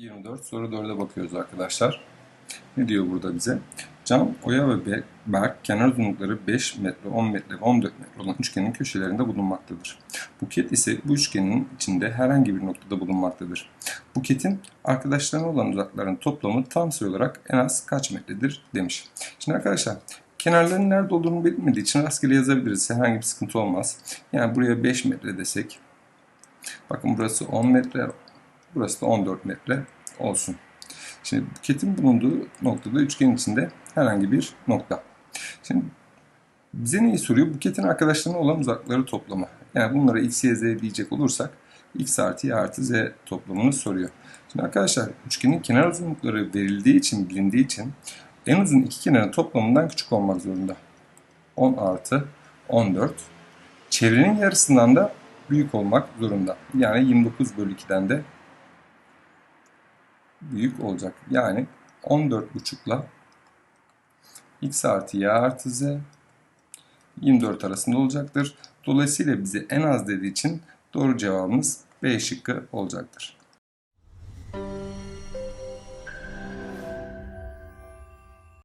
24 soru 4'e bakıyoruz arkadaşlar. Ne diyor burada bize? Can, Oya ve Be- Berk kenar uzunlukları 5 metre, 10 metre ve 14 metre olan üçgenin köşelerinde bulunmaktadır. Buket ise bu üçgenin içinde herhangi bir noktada bulunmaktadır. Buketin arkadaşlarına olan uzakların toplamı tam sayı olarak en az kaç metredir demiş. Şimdi arkadaşlar kenarların nerede olduğunu belirtmediği için rastgele yazabiliriz. Herhangi bir sıkıntı olmaz. Yani buraya 5 metre desek. Bakın burası 10 metre, burası da 14 metre olsun. Şimdi buketin bulunduğu noktada üçgenin içinde herhangi bir nokta. Şimdi bize neyi soruyor? Buketin arkadaşlarına olan uzakları toplamı. Yani bunlara x, y, z diyecek olursak x artı y artı z toplamını soruyor. Şimdi arkadaşlar üçgenin kenar uzunlukları verildiği için, bilindiği için en uzun iki kenarın toplamından küçük olmak zorunda. 10 artı 14. Çevrenin yarısından da büyük olmak zorunda. Yani 29 bölü 2'den de büyük olacak. Yani 14,5'la x artı y artı z 24 arasında olacaktır. Dolayısıyla bize en az dediği için doğru cevabımız B şıkkı olacaktır.